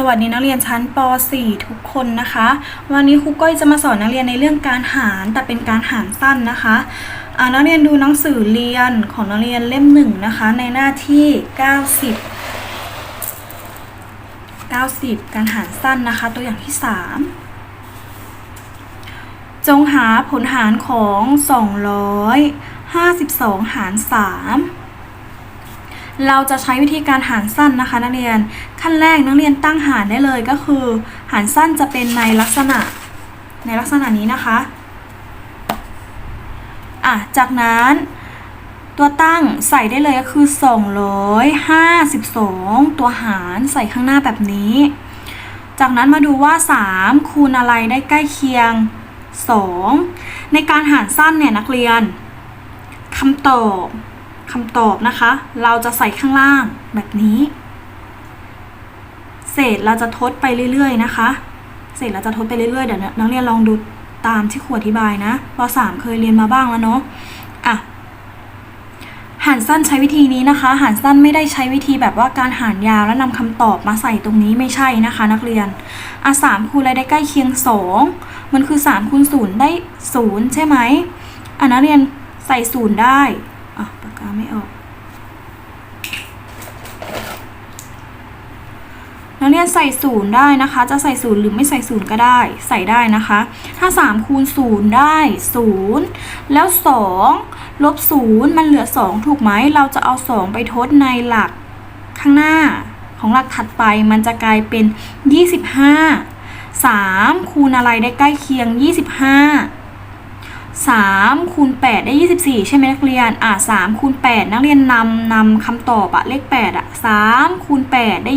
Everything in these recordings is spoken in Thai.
สวัสดีนักเรียนชั้นป .4 ทุกคนนะคะ วันนี้ครูก้อยจะมาสอนนักเรียนในเรื่องการหารแต่เป็นการหารสั้นนะคะอานักเรียนดูหนังสือเรียนของนักเรียนเล่มหนึ่งนะคะ ในหน้าที่ 90 90 การหารสั้นนะคะ ตัวอย่างที่ 3 จงหาผลหารของ 252 หาร 3 เราจะใช้วิธีการหารสั้นนะคะนักเรียน ขั้นแรกนักเรียนตั้งหารได้เลยก็คือ หารสั้นจะเป็นในลักษณะ ในลักษณะนี้นะคะอะจากนั้นตัวตั้งใส่ได้เลยก็คือ 252 ตัวหารใส่ข้างหน้าแบบนี้ จากนั้นมาดูว่า 3 คูณอะไรได้ใกล้เคียง 2 ในการหารสั้นเนี่ยนักเรียนคำตอบ คำตอบนะคะ เราจะใส่ข้างล่างแบบนี้ เศษเราจะทดไปเรื่อยๆนะคะ เศษเราจะทดไปเรื่อยๆเดี๋ยวนักเรียนลองดูตามที่ครูอธิบายนะป .3 เคยเรียนมาบ้างแล้วเนาะอะหารสั้นใช้วิธีนี้นะคะ หารสั้นไม่ได้ใช้วิธีแบบว่าการหารยาวแล้วนำคำตอบมาใส่ตรงนี้ไม่ใช่นะคะ นักเรียนอะสามคูณอะไรได้ใกล้เคียงสองมันคือสามคูณศูนย์ได้ศูนย์ใช่ไหมอะนักเรียนใส่ศูนย์ได้ อะปากกาไม่ออกนักเรียนใส่ศูนย์ได้นะคะ จะใส่ศูนย์หรือไม่ใส่ศูนย์ก็ได้ ใส่ได้นะคะ ถ้า 3 คูณศูนย์ได้ศูนย์แล้ว2ลบศูนย์มันเหลือ 2 ถูกไหม เราจะเอา 2 ไปทดในหลักข้างหน้าของหลักถัดไปมันจะกลายเป็น 25 3 คูณอะไรได้ใกล้เคียง 25 3คูณ8ได้ 24 ใช่ไหมนักเรียน อะ3คูณ8นักเรียนนำนำคำตอบอะเลข 8อะ3คูณ8ได้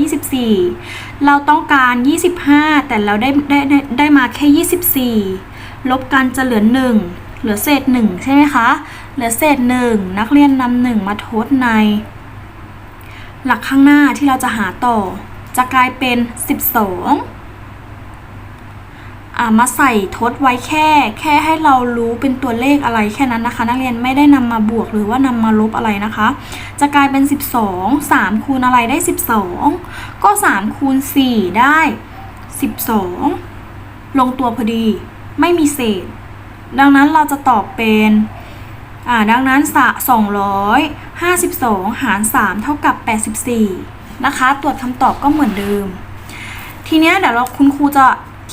24 เราต้องการ 25 แต่เราได้ได้ได้ได้มาแค่ 24 ลบกันจะเหลือ 1 เหลือเศษ 1 ใช่ไหมคะ เหลือเศษ 1 นักเรียนนำ1มาทดใน หลักข้างหน้าที่เราจะหาต่อ จะกลายเป็น 12อ่า มาใส่ทดไว้แค่ แค่ให้เรารู้เป็นตัวเลขอะไรแค่นั้นนะคะ นักเรียนไม่ได้นำมาบวกหรือว่านำมาลบอะไรนะคะ จะกลายเป็น 12 3 คูณอะไรได้ 12 ก็ 3 คูณ 4 ได้ 12 ลงตัวพอดีไม่มีเศษ ดังนั้นเราจะตอบเป็นดังนั้นสะ252 หาร 3 เท่ากับ 84 นะคะ ตรวจคำตอบก็เหมือนเดิม ทีเนี้ยเดี๋ยวเราคุณครูจะ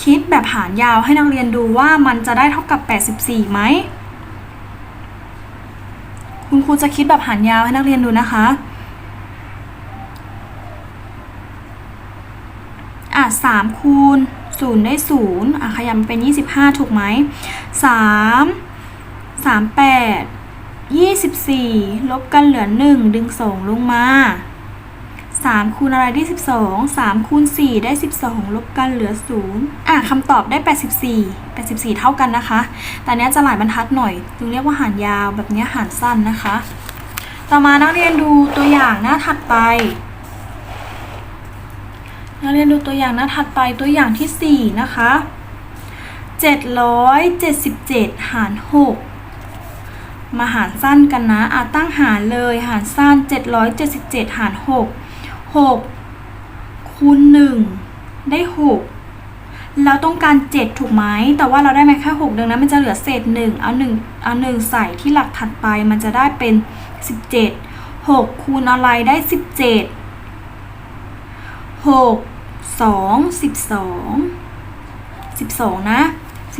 คิดแบบหารยาวให้นักเรียนดูว่ามันจะได้เท่ากับ 84ไหม คุณครูจะคิดแบบหารยาวให้นักเรียนดูนะคะ อะ3คูณ0ได้0อะขยำเป็น 25 ถูกไหม3 3 8 24ลบกันเหลือ1ดึง2ลงมา 3คูณอะไรได้ 12 3คูณ4ได้ 12 ลบกันเหลือ 0 อะคำตอบได้ 84 84 เท่ากันนะคะ แต่เนี้ยจะหลายบรรทัดหน่อยจึงเรียกว่าหารยาวแบบเนี้ยหารสั้นนะคะ ต่อมานักเรียนดูตัวอย่างหน้าถัดไป นักเรียนดูตัวอย่างหน้าถัดไปตัวอย่างที่ 4 นะคะ 777 หาร 6มาหารสั้นกันนะอะตั้งหารเลย หารสั้น 777 หาร 6 6คูณ1ได้6เราต้องการ7ถูกไหม แต่ว่าเราได้มาแค่6ดังนั้นมันจะเหลือเศษ1เอา1เอา1ใส่ที่หลักถัดไปมันจะได้เป็น17 6คูณอะไรได้17 6 2 12 12นะ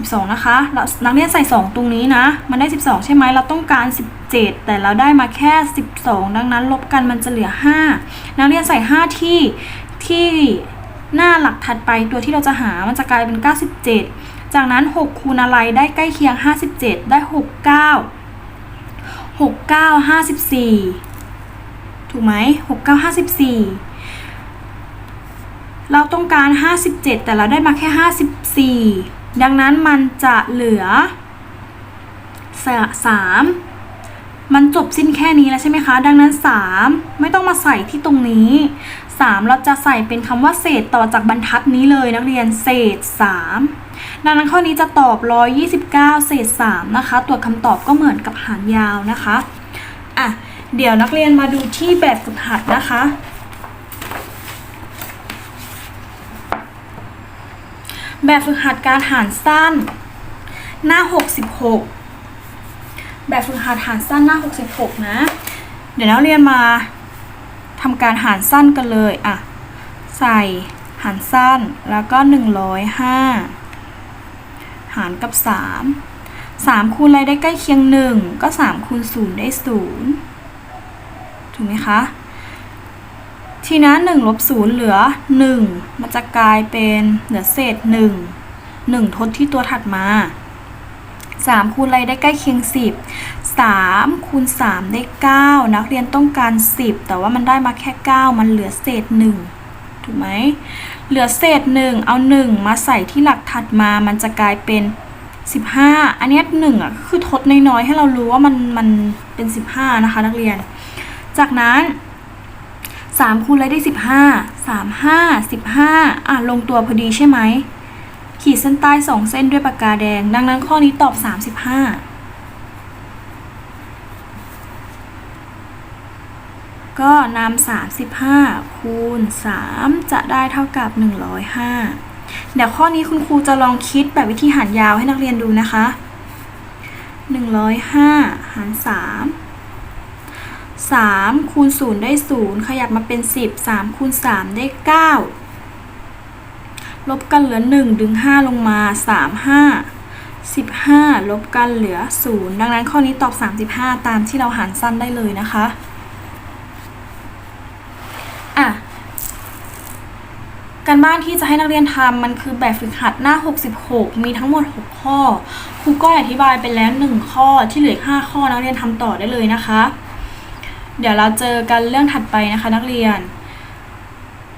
12 นะคะแล้วนักเรียนใส่ 2 ตรงนี้นะ มันได้ 12 ใช่ไหมเราต้องการ 17 แต่เราได้มาแค่ 12 ดังนั้นลบกันมันจะเหลือ 5 นักเรียนใส่ 5 ที่ที่หน้าหลักถัดไปตัวที่เราจะหามันจะกลายเป็น 97 จากนั้น 6 คูณอะไรได้ใกล้เคียง 57 ได้ 69 69 54 ถูกไหม69 54เราต้องการ 57 แต่เราได้มาแค่ 54 ดังนั้นมันจะเหลือ3มันจบสิ้นแค่นี้แล้วใช่ไหมคะ ดังนั้น 3 ไม่ต้องมาใส่ที่ตรงนี้ 3 เราจะใส่เป็นคำว่าเศษต่อจากบรรทัดนี้เลยนักเรียนเศษ 3 ดังนั้นข้อนี้จะตอบ 129 เศษ 3 นะคะตรวจคำตอบก็เหมือนกับหารยาวนะคะ อะ เดี๋ยวนักเรียนมาดูที่แบบฝึกหัดนะคะ แบบฝึกหัดการหารสั้น หน้า 66 แบบฝึกหัดหารสั้นหน้า 66 นะ เดี๋ยวนักเรียนมาทำการหารสั้นกันเลยอะใส่หารสั้นแล้วก็ 105 หารกับ 3 3คูณอะไรได้ใกล้เคียง 1 ก็ 3คูณ0ได้ 0 ถูกไหมคะ ทีนั้น1ลบ0เหลือ 1 มันจะกลายเป็นเหลือเศษ 1 1 ทดที่ตัวถัดมา 3 คูณอะไรได้ใกล้เคียง 10 3 คูณ 3 ได้ 9 นักเรียนต้องการ 10 แต่ว่ามันได้มาแค่ 9 มันเหลือเศษ 1 ถูกไหม เหลือเศษ 1 เอา 1 มาใส่ที่หลักถัดมา มันจะกลายเป็น 15 อันนี้1อะคือทดน้อยๆ ให้เรารู้ว่ามันมันเป็น 15 นะคะ นักเรียน จากนั้น 3คูณอะไรได้ 15 3 5 15 อะลงตัวพอดีใช่ไหม ขีดเส้นใต้ 2 เส้นด้วยปากกาแดง ดังนั้นข้อนี้ตอบ 35 ก็นำ35 คูณ 3 จะได้เท่ากับ 105 เดี๋ยวข้อนี้คุณครูจะลองคิดแบบวิธีหารยาวให้นักเรียนดูนะคะ 105 หาร 3 3คูณ0ได้ 0 ขยับมาเป็น 10 3คูณ3ได้ 9 ลบกันเหลือ 1 ดึง 5 ลงมา 3 5 15 ลบกันเหลือ 0 ดังนั้นข้อนี้ตอบ 35 ตามที่เราหารสั้นได้เลยนะคะอะการบ้านที่จะให้นักเรียนทำมันคือแบบฝึกหัดหน้า 66 มีทั้งหมด 6 ข้อครูก็อธิบายไปแล้ว 1 ข้อที่เหลืออก5ข้อนักเรียนทำต่อได้เลยนะคะ เดี๋ยวเราเจอกันเรื่องถัดไปนะคะนักเรียน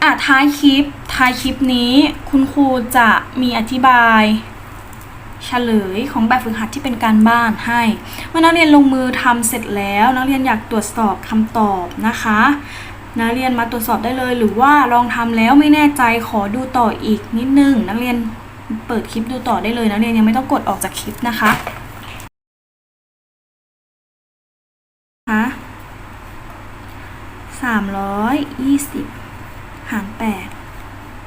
อะท้ายคลิปท้ายคลิปนี้คุณครูจะมีอธิบายเฉลยของแบบฝึกหัดที่เป็นการบ้านให้เมื่อนักเรียนลงมือทำเสร็จแล้ว นักเรียนอยากตรวจสอบคำตอบนะคะ นักเรียนมาตรวจสอบได้เลย หรือว่าลองทำแล้วไม่แน่ใจขอดูต่ออีกนิดนึง นักเรียนเปิดคลิปดูต่อได้เลย นักเรียนยังไม่ต้องกดออกจากคลิปนะคะ สามร้อยยี่สิบหารแปด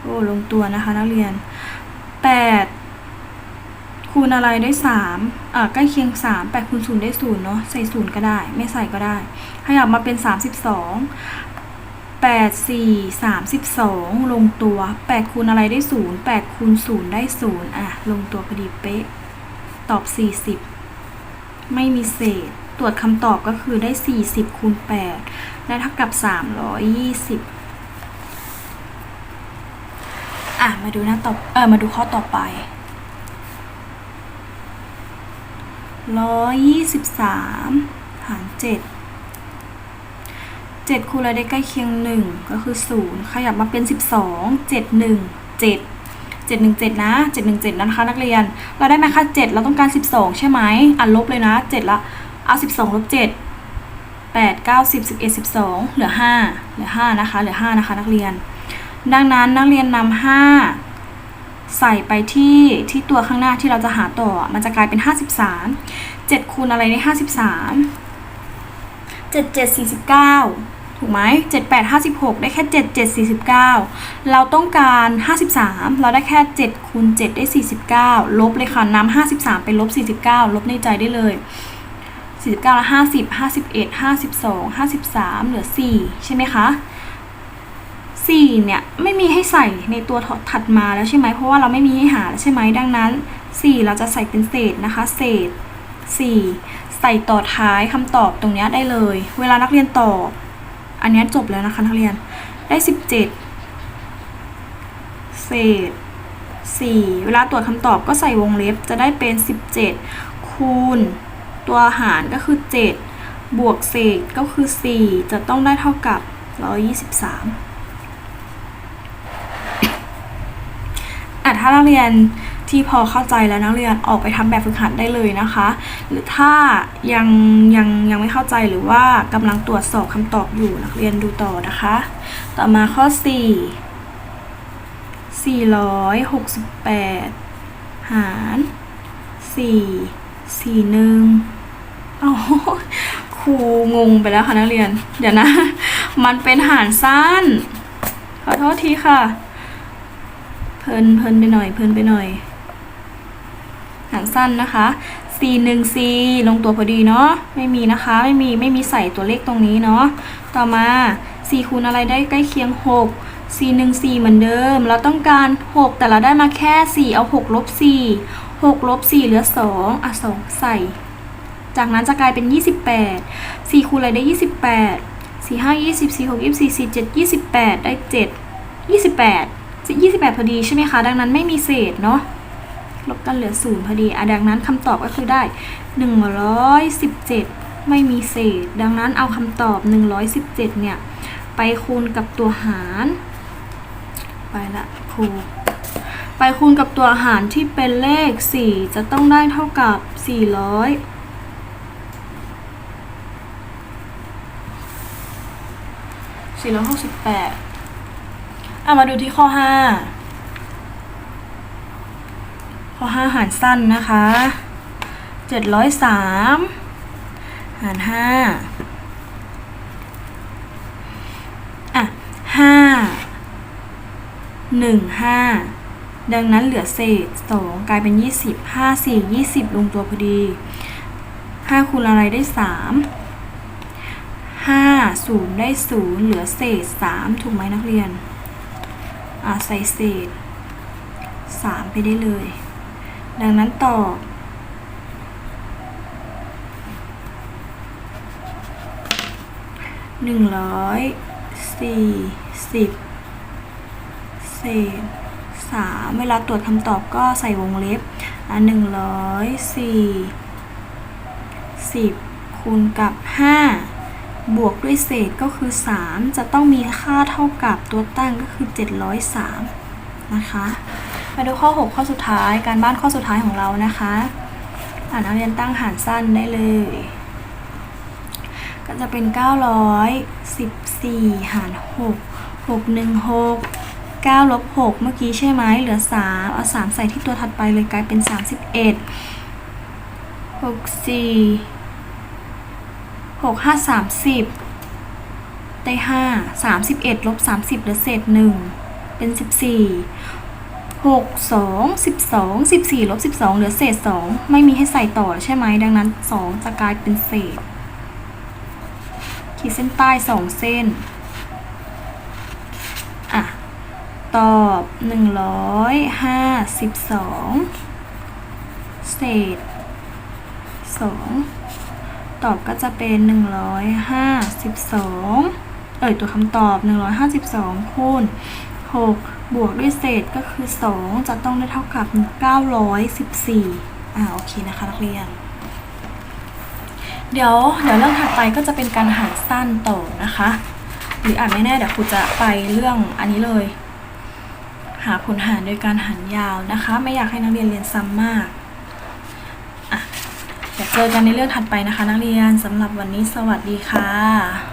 โอ้ ลงตัวนะคะนักเรียนแปดคูณอะไรได้สามอ่าใกล้เคียงสามแปดคูณศูนย์ได้ศูนย์เนาะใส่ศูนย์ก็ได้ ไม่ใส่ก็ได้ ขยับมาเป็นสามสิบสองแปดสี่สามสิบสองลงตัวแปดคูณอะไรได้ศูนย์แปดคูณศูนย์ได้ศูนย์อะ ลงตัวพอดีเป๊ะ ตอบสี่สิบไม่มีเศษ รวจคำตอบก็คือได้สี่สิบคูณแปดได้เท่ากับสามร้อยยี่สิบอะ มาดูหน้าต่อเออมาดูข้อต่อไปร้อยยี่สิบสามหารเจ็ดเจ็ดคูณอะไรได้ใกล้เคียงหนึ่งก็คือศูนย์ขยับมาเป็นสิบสองเจ็ดหนึ่งเจ็ดเจ็ดหนึ่งเจ็ดนะเจ็ดหนึ่งเจ็ดนะคะนักเรียน เราได้ไหมคะเจ็ดเราต้องการสิบสองใช่ไหมอะลบเลยนะเจ็ดละ เอาสิบสองลบเจ็ดแปดเก้าสิบสิบเอ็ดสิบสองเหลือห้าเหลือห้านะคะ เหลือห้านะคะ นักเรียน ดังนั้นนักเรียนนำห้าใส่ไปที่ที่ตัวข้างหน้าที่เราจะหาต่อ มันจะกลายเป็น 53 7 คูณอะไรใน 53 7 7 49ถูกไหม7 8 56ได้แค่7 7 49เราต้องการ53เราได้แค่7คูณ7ได้49ลบเลยค่ะนำ53ไปลบ49ลบในใจได้เลย 49แล้ว50 51 52 53 เหลือ 4 ใช่ไหมคะสี่เนี่ย ไม่มีให้ใส่ในตัวถัดมาแล้วใช่ไหม เพราะว่าเราไม่มีให้หาแล้วใช่ไหมดังนั้นสี่เราจะใส่เป็นเศษนะคะ เศษสี่ใส่ต่อท้ายคำตอบตรงนี้ได้เลย เวลานักเรียนตอบ อันนี้จบแล้วนะคะนักเรียน ได้สิบเจ็ดเศษสี่เวลาตรวจคำตอบก็ใส่วงเล็บจะได้เป็นสิบเจ็ดคูณ ตัวหารก็คือเจ็ดบวกเศษก็คือสี่จะต้องได้เท่ากับร้อยยี่สิบสามอะถ้านักเรียนที่พอเข้าใจแล้วนักเรียนออกไปทำแบบฝึกหัดได้เลยนะคะ หรือถ้ายังยังยังไม่เข้าใจหรือว่ากำลังตรวจสอบคำตอบอยู่นักเรียนดูต่อนะคะ ต่อมาข้อ 4 468 หาร 4 4 อ๋อครูงงไปแล้วค่ะนักเรียน เดี๋ยวนะ มันเป็นหารสั้น ขอโทษทีค่ะ เพลินเพลินไปหน่อย เพลินไปหน่อย หารสั้นนะคะ c 1 c ลงตัวพอดีเนาะ ไม่มีนะคะ ไม่มี ไม่มีใส่ตัวเลขตรงนี้เนาะ ต่อมา c คูณอะไรได้ใกล้เคียง 6 c 1 c เหมือนเดิม เราต้องการ 6 แต่เราได้มาแค่ 4 เอา 6 ลบ 4 6 ลบ 4 เหลือ 2 อะ 2 ใส่ จากนั้นจะกลายเป็น 28 4 คูณอะไรได้ 28 4 5 20 4 6 24 4 7 28 ได้ 7 28 28 พอดีใช่ไหมคะ ดังนั้นไม่มีเศษเนาะลบกันเหลือศูนย์พอดีอะดังนั้นคำตอบก็คือได้ 117 ไม่มีเศษ ดังนั้นเอาคำตอบ 117 เนี่ย ไปคูณกับตัวหาร ไปละครูไปคูณกับตัวหารที่เป็นเลข 4 จะต้องได้เท่ากับ 400 468อะมาดูที่ข้อ5ข้อ5หารสั้นนะคะ703หาร5อะ5 1 5ดังนั้นเหลือเศษ2กลายเป็น20 5 4 20ลงตัวพอดี5คูณอะไรได้3 5 0 ได้ 0 เหลือเศษ 3 ถูกไหมนักเรียน อะใส่เศษ 3 ไปได้เลย ดังนั้นตอบหนึ่งร้อยสี่สิบเศษสามเวลาตรวจคำตอบก็ใส่วงเล็บอะหนึ่งร้อยสี่สิบคูณกับห้า บวกด้วยเศษก็คือ 3 จะต้องมีค่าเท่ากับตัวตั้งก็คือ 703 นะคะมาดูข้อ 6 ข้อสุดท้ายการบ้านข้อสุดท้ายของเรานะคะ อ่านนักเรียนตั้งหารสั้นได้เลย ก็จะเป็น 914 หาร 6 616 9ลบ6เมื่อกี้ใช่ไหมเหลือ 3 เอา 3 ใส่ที่ตัวถัดไปเลยกลายเป็น 31 64 6 5 30ได้5 31ลบ30เหลือเศษ1เป็น14หกสองสิบสองสิบสี่ลบสิบสองเหลือเศษสองไม่มีให้ใส่ต่อใช่ไหมดังนั้นสองจะกลายเป็นเศษ ขีดเส้นใต้สองเส้น อะ ตอบหนึ่งร้อยห้าสิบสองเศษสอง ตอบก็จะเป็นหนึ่งร้อยห้าสิบสองเอ่ยตัวคำตอบหนึ่งร้อยห้าสิบสองคูณหกบวกด้วยเศษก็คือ 2 จะต้องได้เท่ากับ 914 อ่าโอเคนะคะนักเรียน เดี๋ยวเดี๋ยวเรื่องถัดไปก็จะเป็นการหารสั้นต่อนะคะ หรืออานไม่แน่เดี๋ยวครูจะไปเรื่องอันนี้เลย หาผลหารโดยการหารยาวนะคะ ไม่อยากให้นักเรียนเรียนซ้ำมาก เดี๋ยวเจอกันในเรื่องถัดไปนะคะ นักเรียนสำหรับวันนี้สวัสดีค่ะ